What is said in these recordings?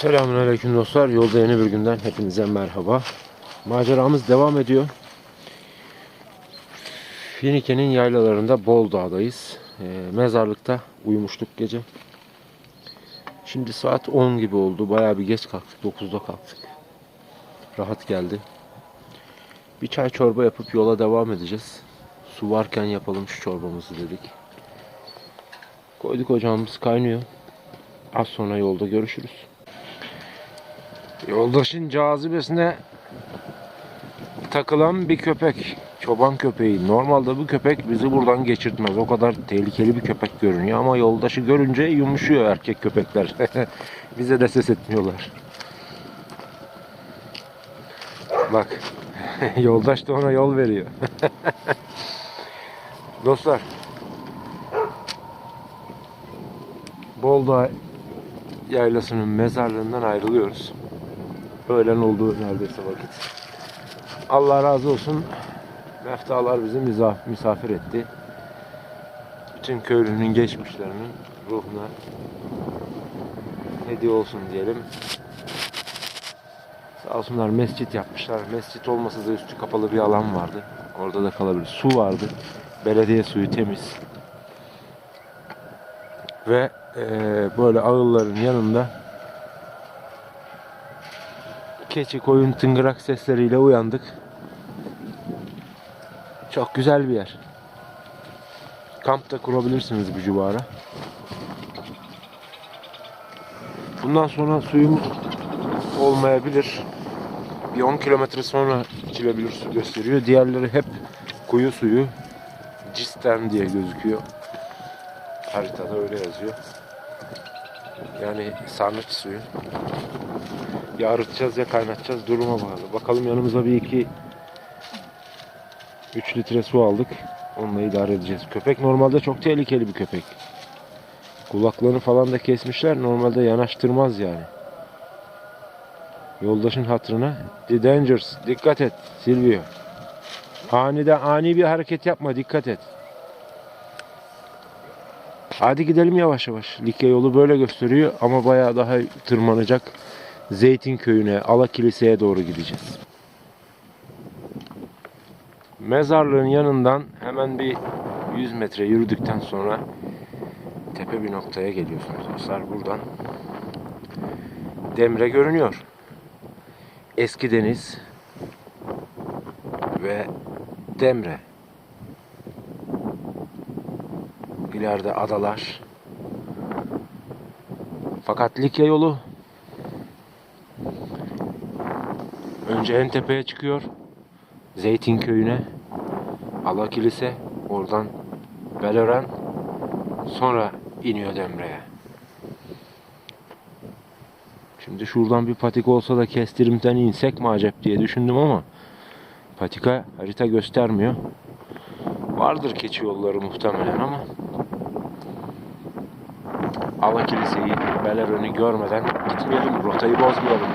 Selamünaleyküm dostlar. Yolda yeni bir günden hepinize merhaba. Maceramız devam ediyor. Finike'nin yaylalarında Bol Dağ'dayız. Ee, mezarlıkta uyumuştuk gece. Şimdi saat 10 gibi oldu. Bayağı bir geç kalktık. 9'da kalktık. Rahat geldi. Bir çay çorba yapıp yola devam edeceğiz. Su varken yapalım şu çorbamızı dedik. Koyduk ocağımız kaynıyor. Az sonra yolda görüşürüz. Yoldaşın cazibesine takılan bir köpek. Çoban köpeği. Normalde bu köpek bizi buradan geçirtmez. O kadar tehlikeli bir köpek görünüyor ama yoldaşı görünce yumuşuyor erkek köpekler. Bize de ses etmiyorlar. Bak. Yoldaş da ona yol veriyor. Dostlar. Boldağ yaylasının mezarlığından ayrılıyoruz. Öğlen oldu neredeyse vakit. Allah razı olsun. Meftalar bizi misafir etti. Bütün köylünün geçmişlerinin ruhuna hediye olsun diyelim. Sağ olsunlar mescit yapmışlar. Mescit olmasa da üstü kapalı bir alan vardı. Orada da kalabilir. Su vardı. Belediye suyu temiz. Ve eee, böyle ağılların yanında keçi, koyun, tıngırak sesleriyle uyandık. Çok güzel bir yer. Kamp da kurabilirsiniz bu civara. Bundan sonra suyumuz olmayabilir. Bir 10 kilometre sonra içilebilir su gösteriyor. Diğerleri hep kuyu suyu. Cisten diye gözüküyor. Haritada öyle yazıyor. Yani sarnıç suyu. Ya arıtacağız ya kaynatacağız duruma bağlı. Bakalım yanımıza bir iki 3 litre su aldık. Onunla idare edeceğiz. Köpek normalde çok tehlikeli bir köpek. Kulaklarını falan da kesmişler. Normalde yanaştırmaz yani. Yoldaşın hatırına The Dangers dikkat et Silvio. Aniden ani bir hareket yapma dikkat et. Hadi gidelim yavaş yavaş. Likya yolu böyle gösteriyor ama bayağı daha tırmanacak. Zeytin köyüne, Ala Kilise'ye doğru gideceğiz. Mezarlığın yanından hemen bir 100 metre yürüdükten sonra tepe bir noktaya geliyorsunuz dostlar. Buradan Demre görünüyor. Eski deniz ve Demre. İleride adalar. Fakat Likya yolu önce en tepeye çıkıyor. Zeytin köyüne, Ala Kilise, oradan Belören, sonra iniyor Demre'ye. Şimdi şuradan bir patika olsa da kestirimden insek mi acep diye düşündüm ama patika harita göstermiyor. Vardır keçi yolları muhtemelen ama Ala Kilise'yi, Belören'i görmeden gitmeyelim, rotayı bozmayalım.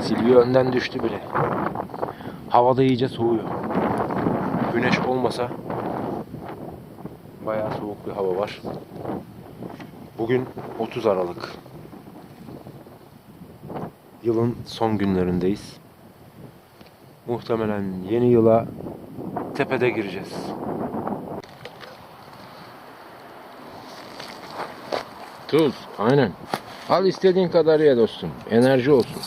Silvio önden düştü bile. Havada iyice soğuyor. Güneş olmasa bayağı soğuk bir hava var. Bugün 30 Aralık. Yılın son günlerindeyiz. Muhtemelen yeni yıla tepede gireceğiz. Tuz, aynen. Al istediğin kadar ye dostum. Enerji olsun.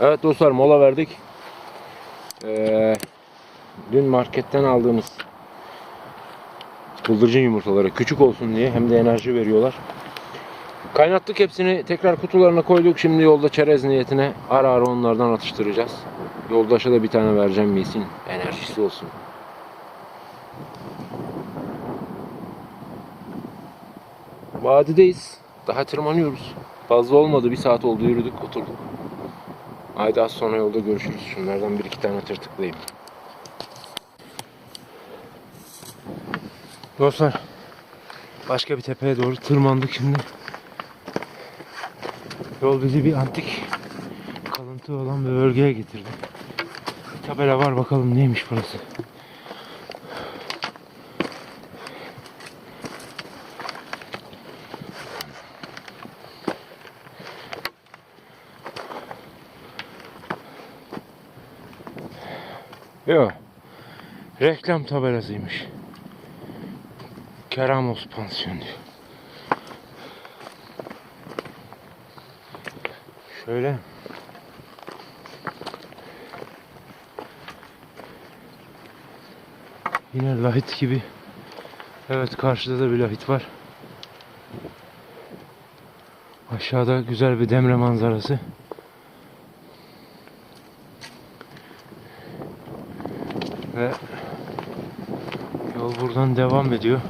Evet dostlar mola verdik. Ee, dün marketten aldığımız bıldırcın yumurtaları küçük olsun diye hem de enerji veriyorlar. Kaynattık hepsini tekrar kutularına koyduk. Şimdi yolda çerez niyetine ara ara onlardan atıştıracağız. Yoldaşa da bir tane vereceğim yesin. Enerjisi olsun. Vadideyiz. Daha tırmanıyoruz. Fazla olmadı. Bir saat oldu yürüdük oturduk. Haydi az sonra yolda görüşürüz. Şunlardan bir iki tane tırtıklayayım. Dostlar başka bir tepeye doğru tırmandık şimdi. Yol bizi bir antik kalıntı olan bir bölgeye getirdi. Tabela var bakalım neymiş burası. Yok. Reklam tabelasıymış. Keramos pansiyon diyor. Şöyle. Yine lahit gibi. Evet karşıda da bir lahit var. Aşağıda güzel bir demre manzarası. Ve yol buradan devam ediyor.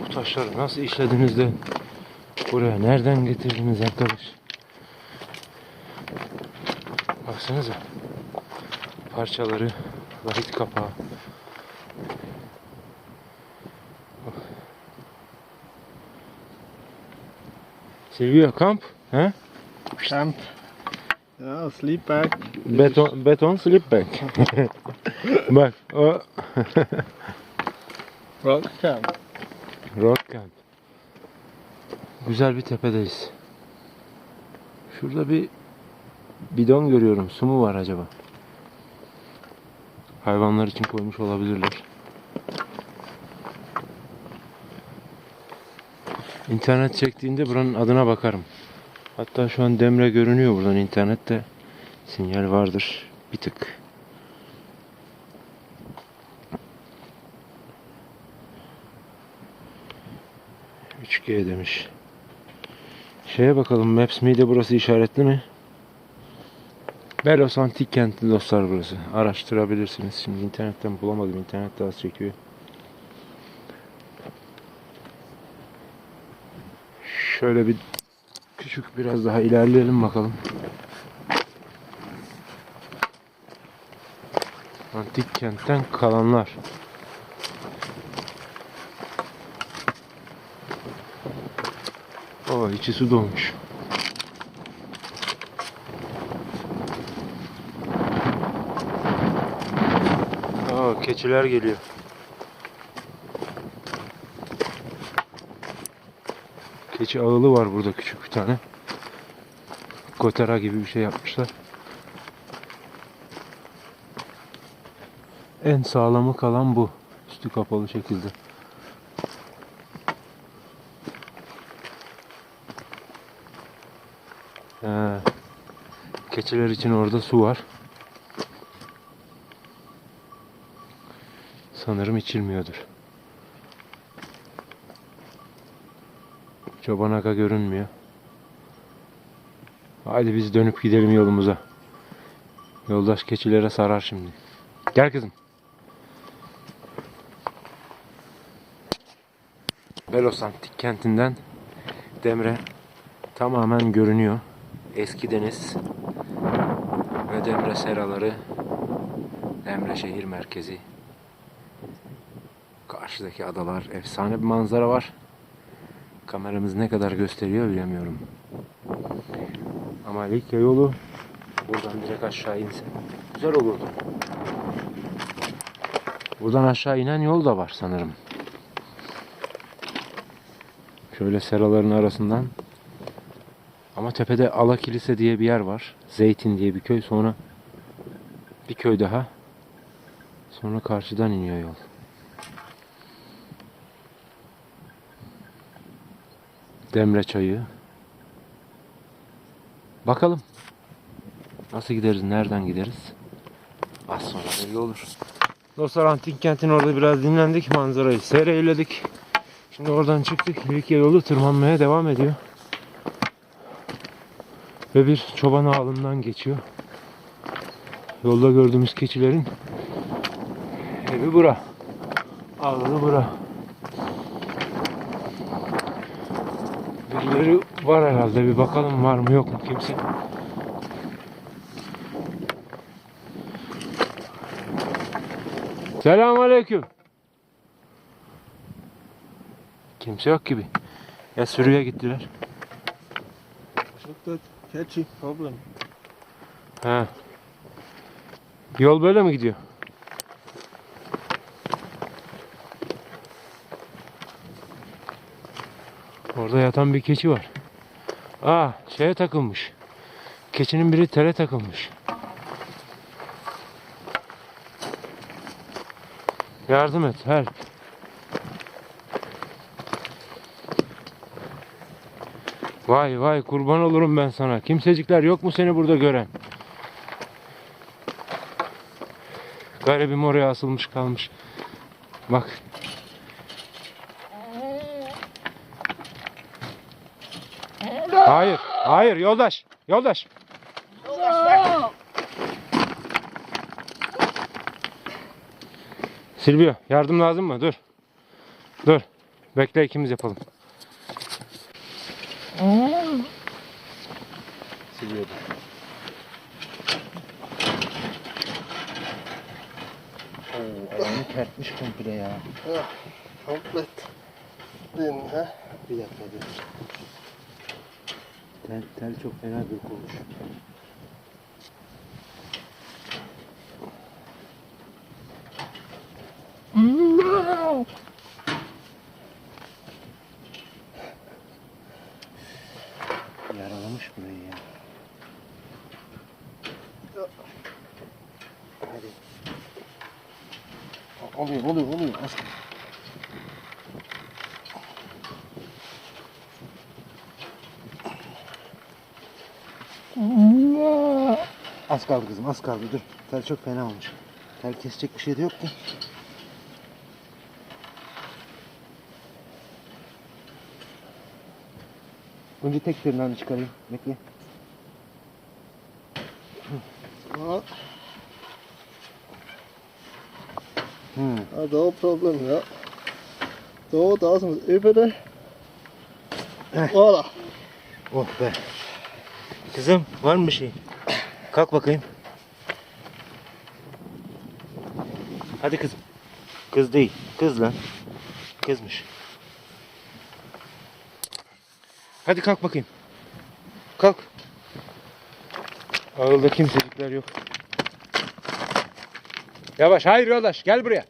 Bu taşları nasıl işlediniz de buraya nereden getirdiniz arkadaş? Baksanıza. Parçaları, lahit kapağı. Silvio kamp, he? Camp. Sleep bag. Beton, beton slip bag. Bak o Rock camp. rock camp. Güzel bir tepedeyiz. Şurada bir bidon görüyorum. Su mu var acaba? Hayvanlar için koymuş olabilirler. İnternet çektiğinde buranın adına bakarım. Hatta şu an Demre görünüyor buradan internette. Sinyal vardır. Bir tık. Üç g demiş. Şeye bakalım Maps Me'de burası işaretli mi? Belos Antik Kenti dostlar burası. Araştırabilirsiniz. Şimdi internetten bulamadım. İnternet daha çekiyor. Şöyle bir küçük biraz daha ilerleyelim bakalım. Antik kentten kalanlar. Oo içi su dolmuş. Aa keçiler geliyor. Keçi ağılı var burada küçük bir tane. Kotera gibi bir şey yapmışlar. En sağlamı kalan bu. Üstü kapalı şekilde. He. Keçiler için orada su var. Sanırım içilmiyordur. Çoban aga görünmüyor. Haydi biz dönüp gidelim yolumuza. Yoldaş keçilere sarar şimdi. Gel kızım. Belos Antik kentinden Demre tamamen görünüyor. Eski deniz ve Demre seraları Demre şehir merkezi Karşıdaki adalar efsane bir manzara var. Kameramız ne kadar gösteriyor bilemiyorum. Ama Likya yolu buradan direkt aşağı inse güzel olurdu. Buradan aşağı inen yol da var sanırım. Şöyle seraların arasından. Ama tepede Ala Kilise diye bir yer var. Zeytin diye bir köy. Sonra bir köy daha. Sonra karşıdan iniyor yol. Demre çayı. Bakalım. Nasıl gideriz, nereden gideriz? Az sonra belli olur. Dostlar Antik Kent'in orada biraz dinlendik. Manzarayı seyreyledik. Şimdi oradan çıktık. Likya yolu tırmanmaya devam ediyor. Ve bir çoban ağalından geçiyor. Yolda gördüğümüz keçilerin evi bura. Ağlı bura. Birileri var herhalde. Bir bakalım var mı yok mu kimse. Selamünaleyküm. Kimse yok gibi. Ya sürüye gittiler. Look that catchy problem. Ha. Yol böyle mi gidiyor? Orada yatan bir keçi var. Aa şeye takılmış. Keçinin biri tele takılmış. Yardım et help. Vay vay kurban olurum ben sana. Kimsecikler yok mu seni burada gören? Garibim oraya asılmış kalmış. Bak. Hayır, hayır yoldaş, yoldaş. Silvio yardım lazım mı? Dur. Dur. Bekle ikimiz yapalım. Silvio dur. Ayağını kertmiş komple ya. Komplett. Din, ha? Bir dakika dur. Tel, tel çok fena bir olmuş. Yaralamış burayı ya. Hadi. Oluyor, oluyor, oluyor. Az Az kaldı kızım az kaldı dur. Tel çok fena olmuş. Tel kesecek bir şey de yok ki. Önce tek tırnağını çıkarayım. Bekle. Hmm. ja, da problem, ja. Da, da som über det. Voilà. Oh be. Kızım var mı bir şey? Kalk bakayım. Hadi kızım. Kız değil. Kız lan. Kızmış. Hadi kalk bakayım. Kalk. Ağılda kimsecikler yok. Yavaş hayır yoldaş gel buraya.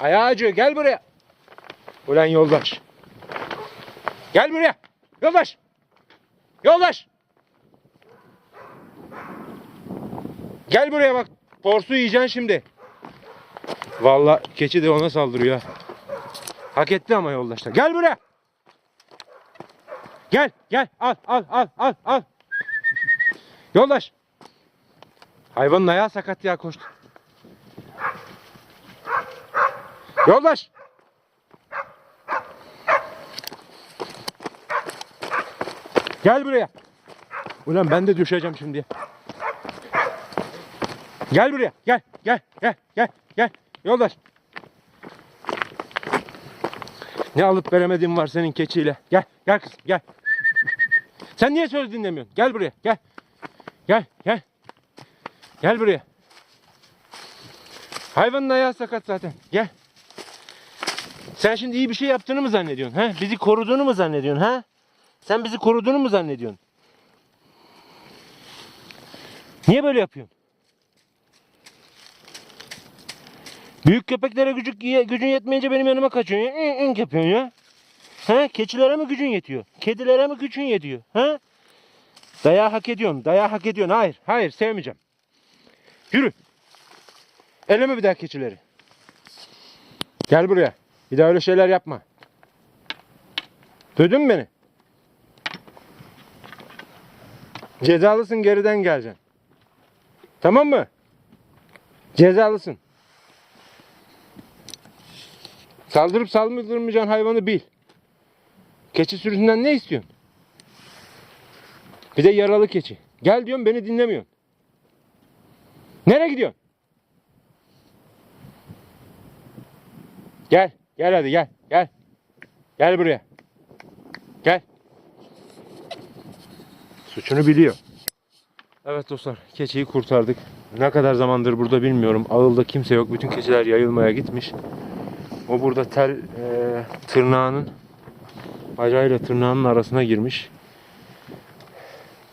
Ayağı acıyor gel buraya. Ulan yoldaş. Gel buraya. Yoldaş. Yoldaş. Gel buraya bak. Porsu yiyeceksin şimdi. Vallahi keçi de ona saldırıyor ha. Hak etti ama yoldaşlar. Gel buraya. Gel gel al al al al al. Yoldaş. Hayvanın ayağı sakat ya koştu. Yoldaş. Gel buraya. Ulan ben de düşeceğim şimdi. Gel buraya. Gel. Gel. Gel. Gel. Gel. Yoldaş. Ne alıp veremediğin var senin keçiyle. Gel. Gel kızım. Gel. Sen niye söz dinlemiyorsun? Gel buraya. Gel. Gel. Gel. Gel buraya. Hayvanın ayağı sakat zaten. Gel. Sen şimdi iyi bir şey yaptığını mı zannediyorsun? He? Bizi koruduğunu mu zannediyorsun? Ha? Sen bizi koruduğunu mu zannediyorsun? Niye böyle yapıyorsun? Büyük köpeklere gücük, gücün yetmeyince benim yanıma kaçıyorsun. ya. İn, in yapıyorsun ya. He? Keçilere mi gücün yetiyor? Kedilere mi gücün yetiyor? He? Dayağı hak ediyorsun. Dayağı hak ediyorsun. Hayır. Hayır. Sevmeyeceğim. Yürü. Eleme bir daha keçileri. Gel buraya. Bir daha öyle şeyler yapma. Duydun mu beni? Cezalısın geriden geleceksin. Tamam mı? Cezalısın. Saldırıp saldırmayacağın hayvanı bil. Keçi sürüsünden ne istiyorsun? Bir de yaralı keçi. Gel diyorum beni dinlemiyorsun. Nereye gidiyorsun? Gel. Gel hadi gel. Gel. Gel buraya. Gel. Suçunu biliyor. Evet dostlar. Keçiyi kurtardık. Ne kadar zamandır burada bilmiyorum. Ağılda kimse yok. Bütün keçiler yayılmaya gitmiş. O burada tel e, tırnağının bacağıyla tırnağının arasına girmiş.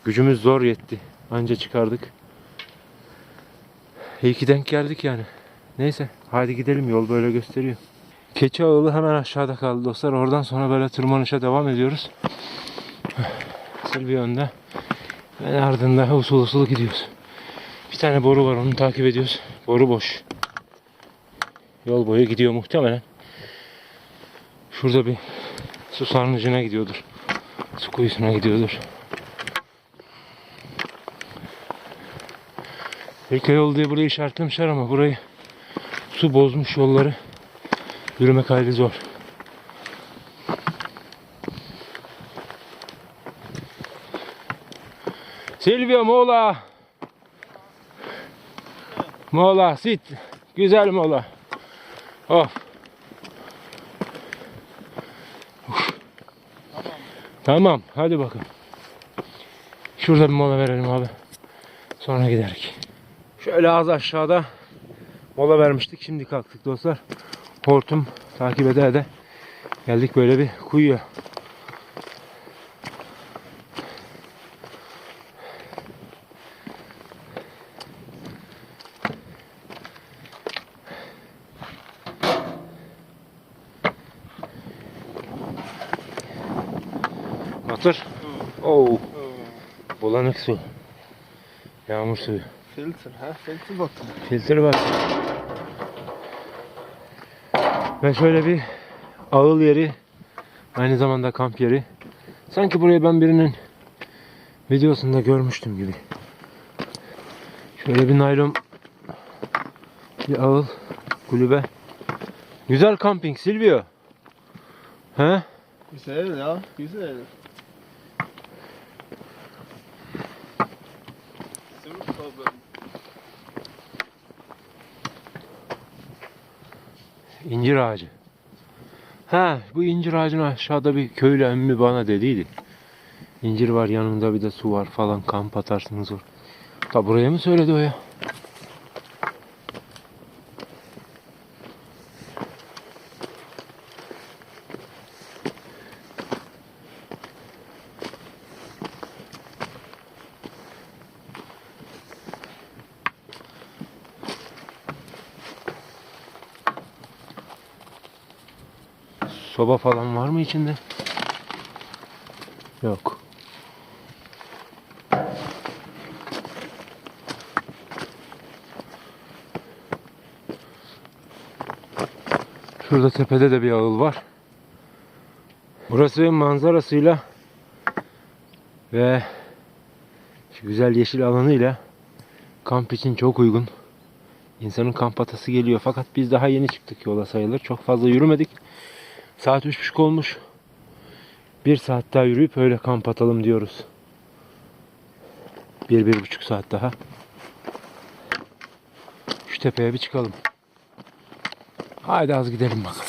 Gücümüz zor yetti. Anca çıkardık. İyi ki denk geldik yani. Neyse hadi gidelim yol böyle gösteriyor. Keçi ağılı hemen aşağıda kaldı dostlar. Oradan sonra böyle tırmanışa devam ediyoruz. Silvio önde. Ben ardında usul usul gidiyoruz. Bir tane boru var onu takip ediyoruz. Boru boş. Yol boyu gidiyor muhtemelen. Şurada bir su sarnıcına gidiyordur. Su kuyusuna gidiyordur. Ülke yol diye burayı işaretlemişler ama burayı su bozmuş yolları. Yürümek hayli zor. Silvio mola. Mola sit. Güzel mola. Of. Uf. Tamam hadi bakalım. Şurada bir mola verelim abi. Sonra giderik. Şöyle az aşağıda mola vermiştik. Şimdi kalktık dostlar. Hortum takip ede ede geldik böyle bir kuyuya. Batır. Oo. Bulanık su. Yağmur suyu. Filter, ha? Filter bakın. Filtre var. Ve şöyle bir ağıl yeri. Aynı zamanda kamp yeri. Sanki burayı ben birinin videosunda görmüştüm gibi. Şöyle bir naylon bir ağıl kulübe. Güzel kamping Silvio. He? Güzel ya, güzel. İncir ağacı. Ha, bu incir ağacının aşağıda bir köylü emmi bana dediydi. İncir var yanında bir de su var falan kamp atarsınız or. Ta buraya mı söyledi o ya? Soba falan var mı içinde? Yok. Şurada tepede de bir ağıl var. Burası manzarasıyla ve şu güzel yeşil alanıyla kamp için çok uygun. İnsanın kamp atası geliyor fakat biz daha yeni çıktık yola sayılır. Çok fazla yürümedik. Saat üç buçuk olmuş. Bir saat daha yürüyüp öyle kamp atalım diyoruz. Bir, bir buçuk saat daha. Şu tepeye bir çıkalım. Haydi az gidelim bakalım.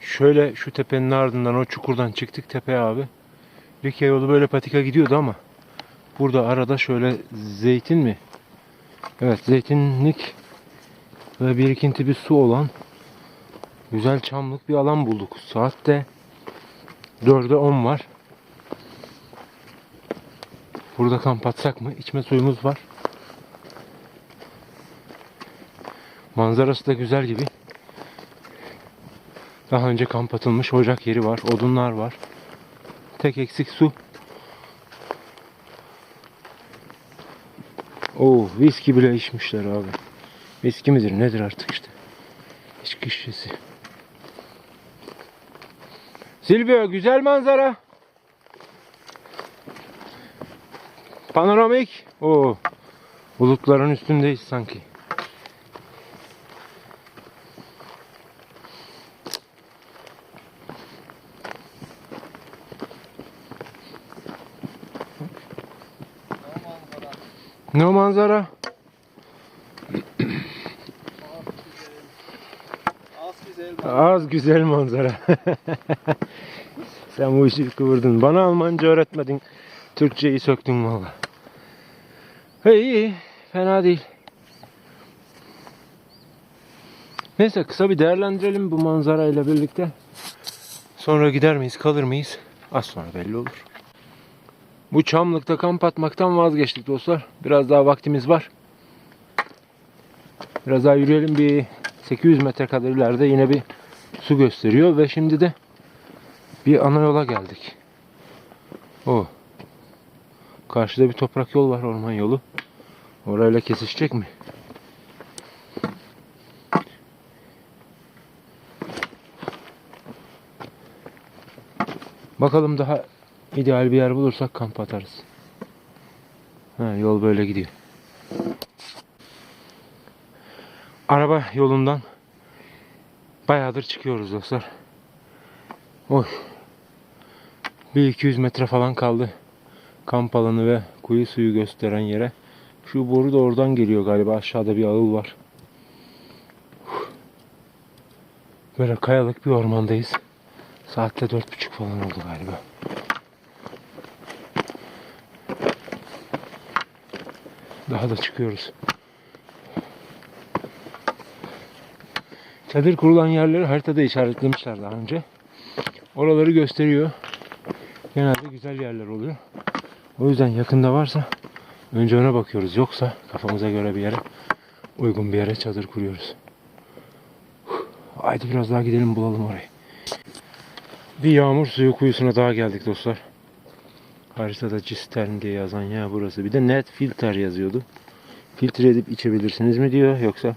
Şöyle şu tepenin ardından o çukurdan çıktık tepeye abi. Likya yolu böyle patika gidiyordu ama burada arada şöyle zeytin mi? Evet zeytinlik ve birikinti bir su olan Güzel çamlık bir alan bulduk. Saat de 4'e 10 var. Burada kamp atsak mı? İçme suyumuz var. Manzarası da güzel gibi. Daha önce kamp atılmış ocak yeri var. Odunlar var. Tek eksik su. Oo, viski bile içmişler abi. Viski midir nedir artık işte. İçki şişesi. Silvio güzel manzara. Panoramik. O bulutların üstündeyiz sanki. Ne manzara? Az güzel. Az güzel manzara. Sen bu işi kıvırdın. Bana Almanca öğretmedin. Türkçeyi söktün valla. Hey, iyi. Fena değil. Neyse kısa bir değerlendirelim bu manzarayla birlikte. Sonra gider miyiz kalır mıyız? Az sonra belli olur. Bu çamlıkta kamp atmaktan vazgeçtik dostlar. Biraz daha vaktimiz var. Biraz daha yürüyelim bir 800 metre kadar ileride yine bir su gösteriyor ve şimdi de bir ana yola geldik. O. Karşıda bir toprak yol var, orman yolu. Orayla kesişecek mi? Bakalım daha ideal bir yer bulursak kamp atarız. Ha, yol böyle gidiyor. Araba yolundan bayağıdır çıkıyoruz dostlar. Oy. Bir 200 metre falan kaldı. Kamp alanı ve kuyu suyu gösteren yere. Şu boru da oradan geliyor galiba. Aşağıda bir ağıl var. Böyle kayalık bir ormandayız. Saatte dört buçuk falan oldu galiba. Daha da çıkıyoruz. Çadır kurulan yerleri haritada işaretlemişler daha önce. Oraları gösteriyor. Genelde güzel yerler oluyor. O yüzden yakında varsa önce ona bakıyoruz. Yoksa kafamıza göre bir yere uygun bir yere çadır kuruyoruz. Haydi biraz daha gidelim bulalım orayı. Bir yağmur suyu kuyusuna daha geldik dostlar. Haritada cistern diye yazan ya burası. Bir de net filter yazıyordu. Filtre edip içebilirsiniz mi diyor yoksa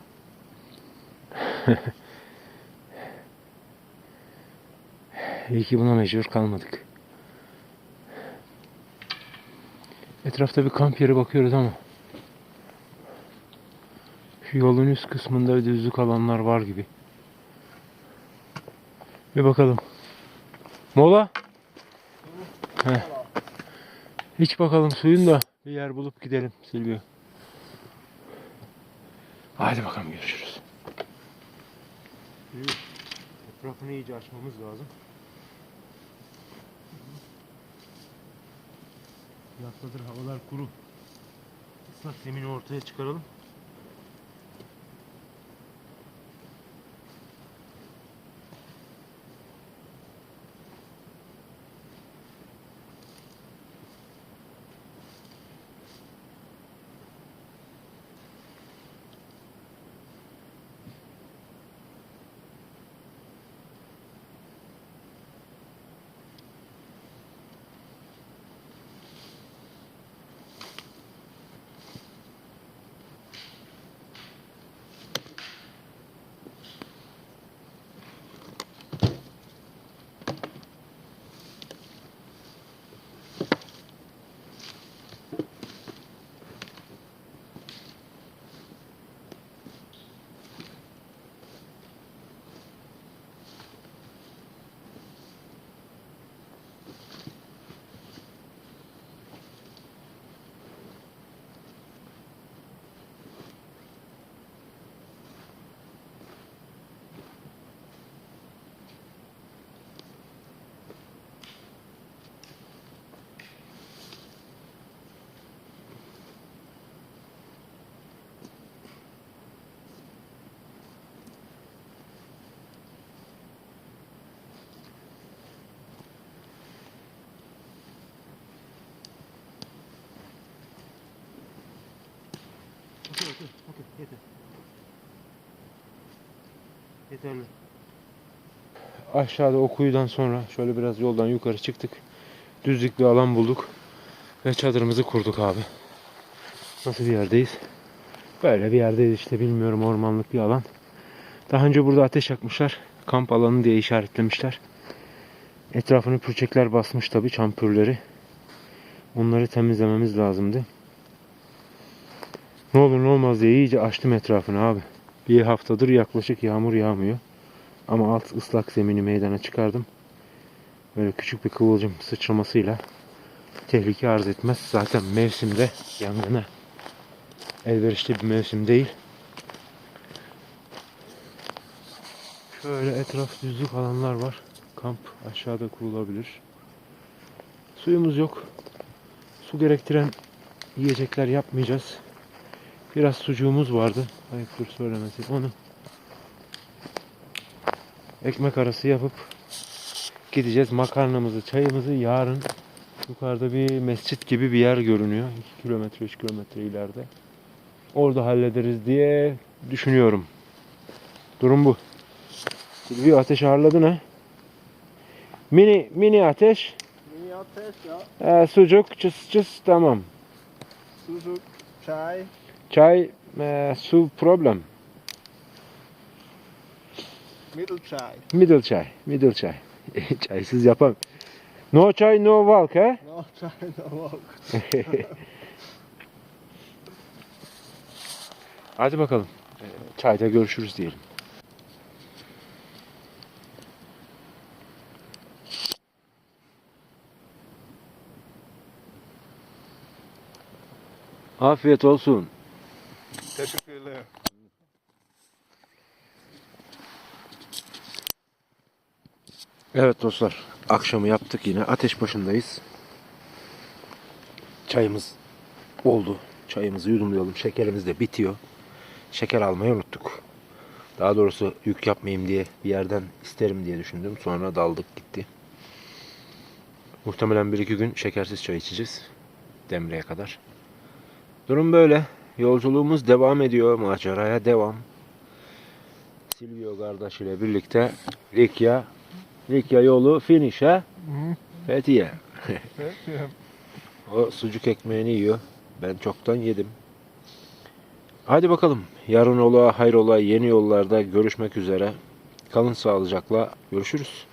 İyi ki buna mecbur kalmadık. Etrafta bir kamp yeri bakıyoruz ama şu yolun üst kısmında bir düzlük alanlar var gibi. Bir bakalım. Mola? Heh. Hiç bakalım suyun da bir yer bulup gidelim Silvio. Haydi bakalım görüşürüz. Etrafını iyice açmamız lazım. Haftadır havalar kuru. Islak zemini ortaya çıkaralım. Okey okey okey yeter. Yeterli. Aşağıda o kuyudan sonra şöyle biraz yoldan yukarı çıktık. Düzlük bir alan bulduk. Ve çadırımızı kurduk abi. Nasıl bir yerdeyiz? Böyle bir yerdeyiz işte bilmiyorum ormanlık bir alan. Daha önce burada ateş yakmışlar. Kamp alanı diye işaretlemişler. Etrafını pürçekler basmış tabi çampürleri. Onları temizlememiz lazımdı. Ne olur ne olmaz diye iyice açtım etrafını abi. Bir haftadır yaklaşık yağmur yağmıyor. Ama alt ıslak zemini meydana çıkardım. Böyle küçük bir kıvılcım sıçramasıyla tehlike arz etmez. Zaten mevsimde yangına elverişli bir mevsim değil. Şöyle etraf düzlük alanlar var. Kamp aşağıda kurulabilir. Suyumuz yok. Su gerektiren yiyecekler yapmayacağız. Biraz sucuğumuz vardı. Ayıptır söylemesi. Onu ekmek arası yapıp gideceğiz. Makarnamızı, çayımızı yarın yukarıda bir mescit gibi bir yer görünüyor. 2 kilometre, 3 kilometre ileride. Orada hallederiz diye düşünüyorum. Durum bu. Silvio ateş ağırladın ha. Mini mini ateş. Mini ateş ya. Ee, sucuk, çıs çıs tamam. Sucuk, çay. Çay, e, su problem. Middle çay. Middle çay, middle çay. Çaysız yapam. No çay, no walk he? No çay, no walk. Hadi bakalım. Ee, Çayda görüşürüz diyelim. Afiyet olsun. Teşekkürler. Evet dostlar, akşamı yaptık yine. Ateş başındayız. Çayımız oldu. Çayımızı yudumlayalım. Şekerimiz de bitiyor. Şeker almayı unuttuk. Daha doğrusu yük yapmayayım diye bir yerden isterim diye düşündüm. Sonra daldık gitti. Muhtemelen bir iki gün şekersiz çay içeceğiz. Demre'ye kadar. Durum böyle. Yolculuğumuz devam ediyor. Maceraya devam. Silvio kardeş ile birlikte Likya Likya yolu finish ha? Fethiye. O sucuk ekmeğini yiyor. Ben çoktan yedim. Hadi bakalım. Yarın ola hayrola yeni yollarda görüşmek üzere. Kalın sağlıcakla. Görüşürüz.